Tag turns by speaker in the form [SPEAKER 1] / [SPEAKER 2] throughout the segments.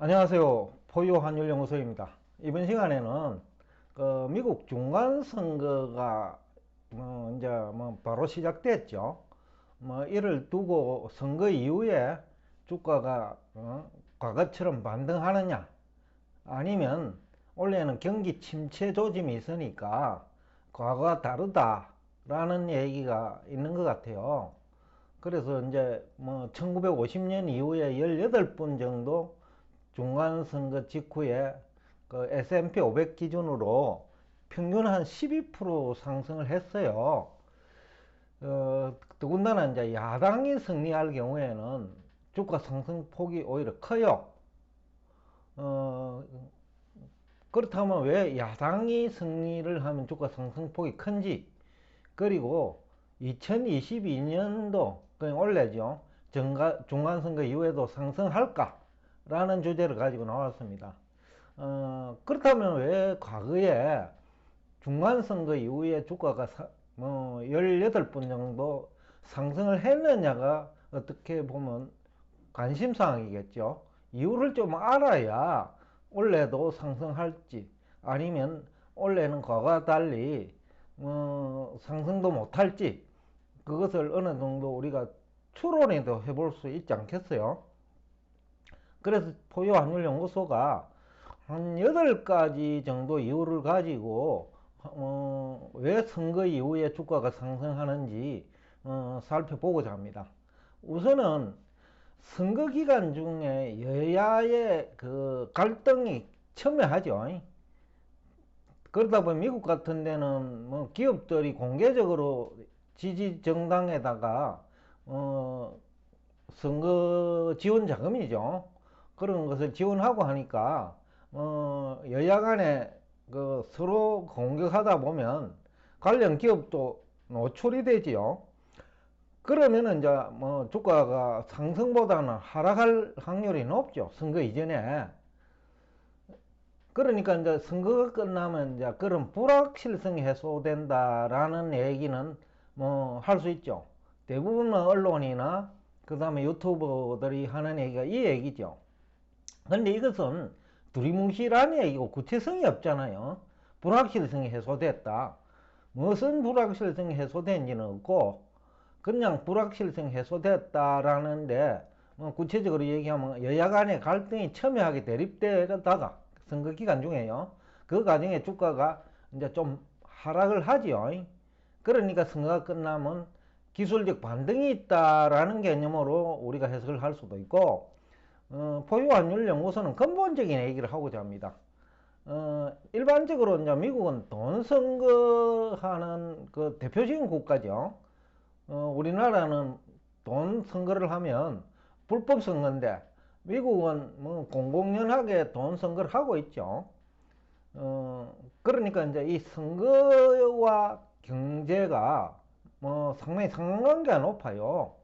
[SPEAKER 1] 안녕하세요. 포유 환율연구소입니다. 이번 시간에는 그 미국 중간 선거가 뭐 이제 뭐 바로 시작됐죠. 뭐 이를 두고 선거 이후에 주가가 어 과거처럼 반등하느냐 아니면 원래는 경기 침체 조짐이 있으니까 과거와 다르다라는 얘기가 있는 것 같아요. 그래서 이제 뭐 1950년 이후에 18분 정도 중간선거 직후에 그 S&P 500 기준으로 평균 한 12% 상승을 했어요. 어, 더군다나 이제 야당이 승리할 경우에는 주가 상승폭이 오히려 커요. 어, 그렇다면 왜 야당이 승리를 하면 주가 상승폭이 큰지, 그리고 2022년도, 그 원래죠. 정가, 중간선거 이후에도 상승할까? 라는 주제를 가지고 나왔습니다. 어, 그렇다면 왜 과거에 중간선거 이후에 주가가 사, 뭐 18분 정도 상승을 했느냐가 어떻게 보면 관심사항이겠죠. 이유를 좀 알아야 올해도 상승할지 아니면 올해는 과거와 달리 뭐 상승도 못할지 그것을 어느 정도 우리가 추론이도 해볼 수 있지 않겠어요? 그래서 포유환율연구소가 한 8가지 정도 이유를 가지고 어, 왜 선거 이후에 주가가 상승하는지 어, 살펴보고자 합니다. 우선은 선거 기간 중에 여야의 그 갈등이 첨예하죠. 그러다 보니 미국 같은 데는 뭐 기업들이 공개적으로 지지 정당에다가 어 선거 지원 자금이죠. 그런 것을 지원하고 하니까 어 여야 간에 그 서로 공격하다 보면 관련 기업도 노출이 되지요. 그러면은 이제 뭐 주가가 상승보다는 하락할 확률이 높죠. 선거 이전에. 그러니까 이제 선거가 끝나면 이제 그런 불확실성이 해소된다라는 얘기는 뭐 할 수 있죠. 대부분 언론이나 그 다음에 유튜버들이 하는 얘기가 이 얘기죠. 근데 이것은 두리뭉실한 얘기고 구체성이 없잖아요. 불확실성이 해소됐다. 무슨 불확실성이 해소된지는 없고 그냥 불확실성 해소됐다라는데 뭐 구체적으로 얘기하면 여야 간의 갈등이 첨예하게 대립되다가 선거 기간 중에요. 그 과정에 주가가 이제 좀 하락을 하지요. 그러니까 선거가 끝나면 기술적 반등이 있다라는 개념으로 우리가 해석을 할 수도 있고 어, 포유환율 연구소는 근본적인 얘기를 하고자 합니다. 어, 일반적으로 이제 미국은 돈 선거하는 그 대표적인 국가죠. 어, 우리나라는 돈 선거를 하면 불법 선거인데 미국은 뭐 공공연하게 돈 선거를 하고 있죠. 어, 그러니까 이제 이 선거와 경제가 뭐 상당히 상관관계가 높아요.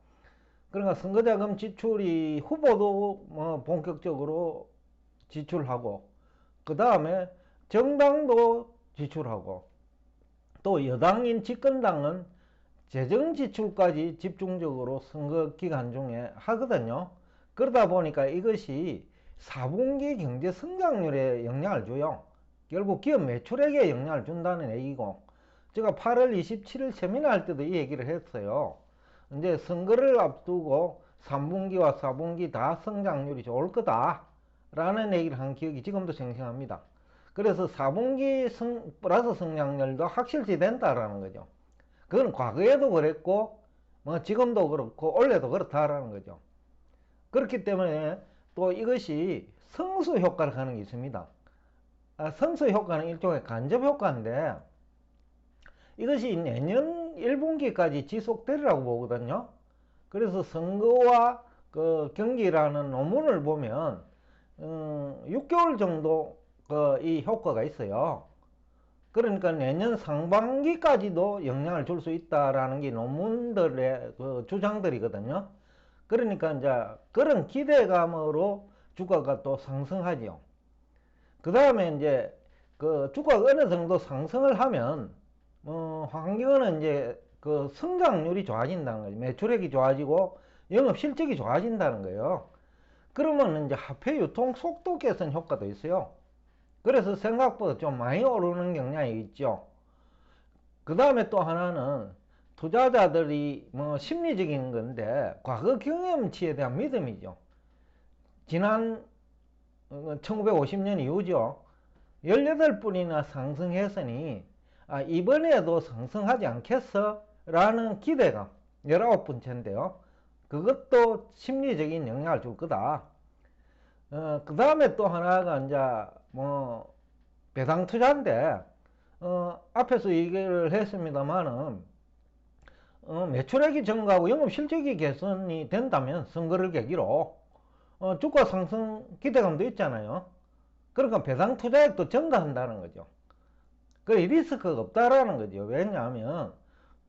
[SPEAKER 1] 그러니까 선거자금 지출이 후보도 뭐 본격적으로 지출하고 그 다음에 정당도 지출하고 또 여당인 집권당은 재정 지출까지 집중적으로 선거 기간 중에 하거든요. 그러다 보니까 이것이 4분기 경제 성장률에 영향을 줘요. 결국 기업 매출액에 영향을 준다는 얘기고 제가 8월 27일 세미나 할 때도 이 얘기를 했어요. 이제 선거를 앞두고 3분기와 4분기 다 성장률이 좋을 거다 라는 얘기를 한 기억이 지금도 생생합니다. 그래서 4분기 성, 플러스 성장률도 확실시 된다라는 거죠. 그건 과거에도 그랬고 뭐 지금도 그렇고 올해도 그렇다라는 거죠. 그렇기 때문에 또 이것이 성수 효과를 하는 게 있습니다. 아, 성수 효과는 일종의 간접 효과인데 이것이 내년 1분기까지 지속되리라고 보거든요. 그래서 선거와 그 경기라는 논문을 보면 음, 6개월 정도 그 이 효과가 있어요. 그러니까 내년 상반기까지도 영향을 줄 수 있다라는 게 논문들의 그 주장들이거든요. 그러니까 이제 그런 기대감으로 주가가 또 상승하지요. 그 다음에 이제 그 주가가 어느 정도 상승을 하면 어, 환경은 이제 그 성장률이 좋아진다는 거죠. 매출액이 좋아지고 영업 실적이 좋아진다는 거예요. 그러면 이제 화폐 유통 속도 개선 효과도 있어요. 그래서 생각보다 좀 많이 오르는 경향이 있죠. 그 다음에 또 하나는 투자자들이 뭐 심리적인 건데 과거 경험치에 대한 믿음이죠. 지난 1950년 어, 이후죠. 18분이나 상승했으니 아, 이번에도 상승하지 않겠어? 라는 기대감 19번째인데요. 그것도 심리적인 영향을 줄 거다. 어, 그 다음에 또 하나가 이제 뭐 배당 투자인데 어, 앞에서 얘기를 했습니다만은 어, 매출액이 증가하고 영업 실적이 개선이 된다면 선거를 계기로 어, 주가 상승 기대감도 있잖아요. 그러니까 배당 투자액도 증가한다는 거죠. 그 리스크가 없다라는 거죠. 왜냐하면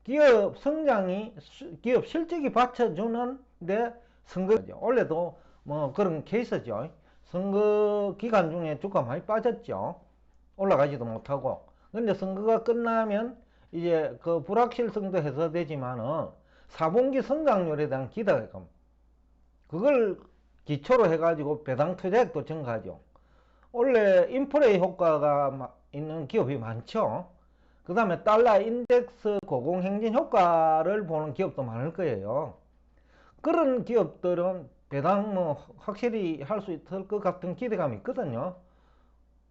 [SPEAKER 1] 기업 성장이 기업 실적이 받쳐주는데 선거죠. 원래도 뭐 그런 케이스죠. 선거 기간 중에 주가 많이 빠졌죠. 올라가지도 못하고. 근데 선거가 끝나면 이제 그 불확실성도 해소되지만은 4분기 성장률에 대한 기대감. 그걸 기초로 해가지고 배당 투자액도 증가하죠. 원래 인플레이 효과가 있는 기업이 많죠. 그 다음에 달러 인덱스 고공행진 효과를 보는 기업도 많을 거예요. 그런 기업들은 배당 뭐 확실히 할 수 있을 것 같은 기대감이 있거든요.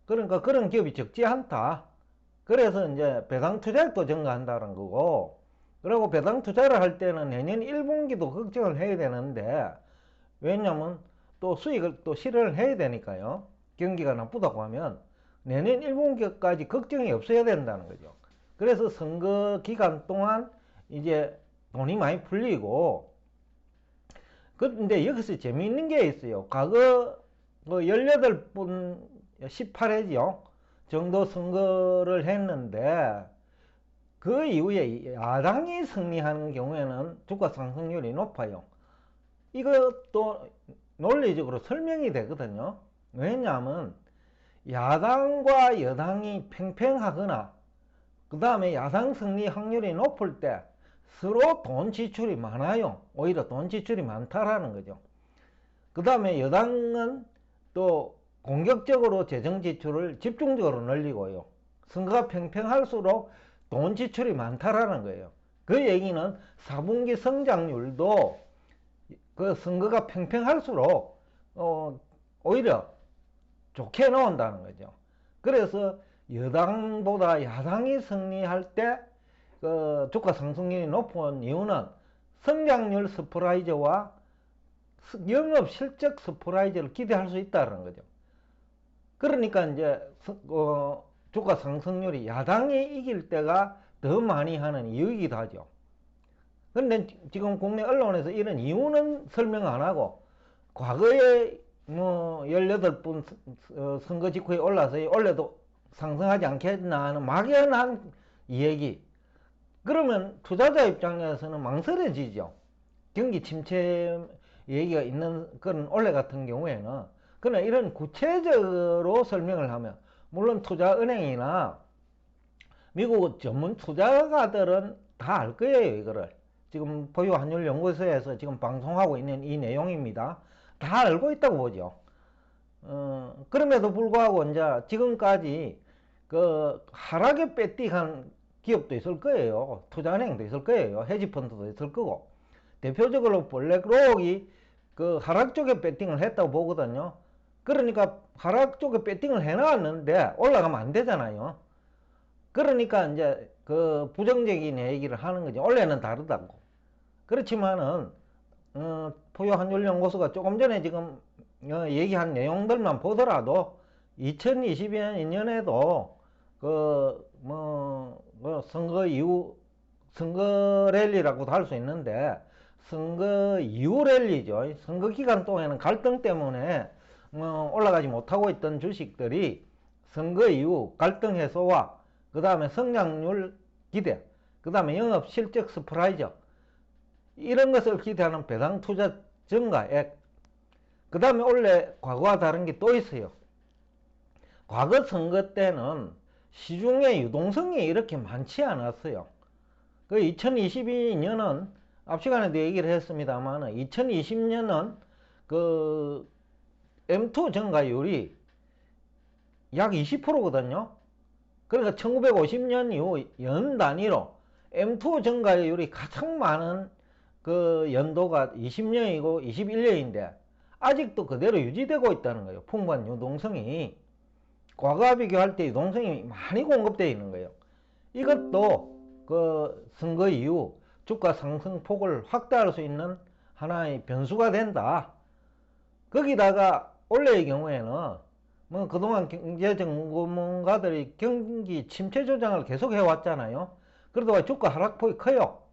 [SPEAKER 1] 그러니까 그런 기업이 적지 않다. 그래서 이제 배당 투자액도 증가한다는 거고, 그리고 배당 투자를 할 때는 내년 1분기도 걱정을 해야 되는데, 왜냐면 또 수익을 또 실현을 해야 되니까요. 경기가 나쁘다고 하면 내년 1분기까지 걱정이 없어야 된다는 거죠. 그래서 선거 기간 동안 이제 돈이 많이 풀리고 근데 여기서 재미있는 게 있어요. 과거 뭐 18분 18회죠. 정도 선거를 했는데 그 이후에 야당이 승리하는 경우에는 주가 상승률이 높아요. 이것도 논리적으로 설명이 되거든요. 왜냐하면 야당과 여당이 팽팽하거나 그 다음에 야당 승리 확률이 높을 때 서로 돈 지출이 많아요. 오히려 돈 지출이 많다라는 거죠. 그 다음에 여당은 또 공격적으로 재정 지출을 집중적으로 늘리고요. 선거가 팽팽할수록 돈 지출이 많다라는 거예요. 그 얘기는 4분기 성장률도 그 선거가 팽팽할수록 어 오히려 좋게 나온다는 거죠. 그래서 여당보다 야당이 승리할 때 그 주가 상승률이 높은 이유는 성장률 스프라이즈와 영업 실적 스프라이즈를 기대할 수 있다는 거죠. 그러니까 이제 어, 주가 상승률이 야당이 이길 때가 더 많이 하는 이유이기도 하죠. 그런데 지금 국내 언론에서 이런 이유는 설명 안 하고 과거에 뭐 18분 어, 선거 직후에 올라서 원래도 상승하지 않겠나 하는 막연한 이야기. 그러면 투자자 입장에서는 망설여지죠. 경기 침체 얘기가 있는 그런 올해 같은 경우에는 그러나 이런 구체적으로 설명을 하면 물론 투자은행이나 미국 전문 투자가들은 다 알 거예요 이거를. 지금 보유환율연구소에서 지금 방송하고 있는 이 내용입니다 다 알고 있다고 보죠. 어, 그럼에도 불구하고 이제 지금까지 그 하락에 배팅한 기업도 있을 거예요. 투자은행도 있을 거예요. 헤지펀드도 있을 거고. 대표적으로 블랙록이 그 하락 쪽에 배팅을 했다고 보거든요. 그러니까 하락 쪽에 배팅을 해놨는데 올라가면 안 되잖아요. 그러니까 이제 그 부정적인 얘기를 하는 거죠. 원래는 다르다고. 그렇지만은 어, 포유환율연구소가 조금 전에 지금 어, 얘기한 내용들만 보더라도 2022년에도 그 뭐, 뭐 선거 이후 선거 랠리라고도 할 수 있는데 선거 이후 랠리죠. 선거 기간 동안에는 갈등 때문에 뭐 올라가지 못하고 있던 주식들이 선거 이후 갈등 해소와 그 다음에 성장률 기대, 그 다음에 영업 실적 스프라이즈 이런 것을 기대하는 배당 투자 증가액. 그 다음에 원래 과거와 다른 게 또 있어요. 과거 선거 때는 시중의 유동성이 이렇게 많지 않았어요. 그 2022년은 앞 시간에도 얘기를 했습니다만 2020년은 그 M2 증가율이 약 20%거든요. 그러니까 1950년 이후 연 단위로 M2 증가율이 가장 많은 그 연도가 20년이고 21년인데 아직도 그대로 유지되고 있다는 거예요. 풍부한 유동성이 과거와 비교할 때 유동성이 많이 공급되어 있는 거예요. 이것도 그 선거 이후 주가 상승폭을 확대할 수 있는 하나의 변수가 된다. 거기다가 올해의 경우에는 뭐 그동안 경제전문가들이 경기 침체 조정을 계속 해왔잖아요. 그러다 주가 하락폭이 커요.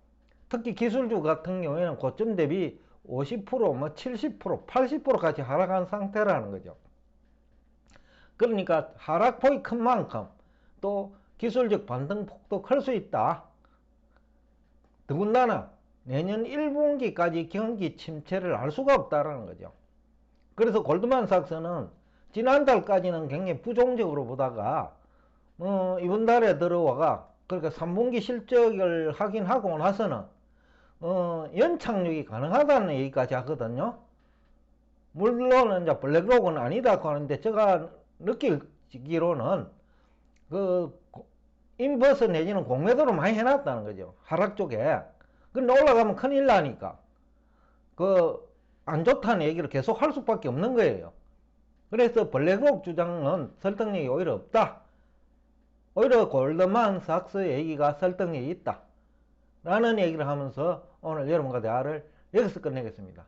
[SPEAKER 1] 특히 기술주 같은 경우에는 고점 대비 50%, 뭐 70%, 80%까지 하락한 상태라는 거죠. 그러니까 하락폭이 큰 만큼 또 기술적 반등폭도 클 수 있다. 더군다나 내년 1분기까지 경기 침체를 알 수가 없다라는 거죠. 그래서 골드만삭스는 지난달까지는 굉장히 부정적으로 보다가 어, 이번 달에 들어와가 그러니까 3분기 실적을 확인하고 나서는 어, 연착륙이 가능하다는 얘기까지 하거든요. 물론 이제 블랙록은 아니다고 하는데 제가 느끼기로는 그 인버스 내지는 공매도를 많이 해놨다는 거죠. 하락 쪽에. 근데 올라가면 큰일 나니까 그 안 좋다는 얘기를 계속 할 수밖에 없는 거예요. 그래서 블랙록 주장은 설득력이 오히려 없다. 오히려 골드만 삭스 얘기가 설득력이 있다. 라는 얘기를 하면서 오늘 여러분과 대화를 여기서 끝내겠습니다.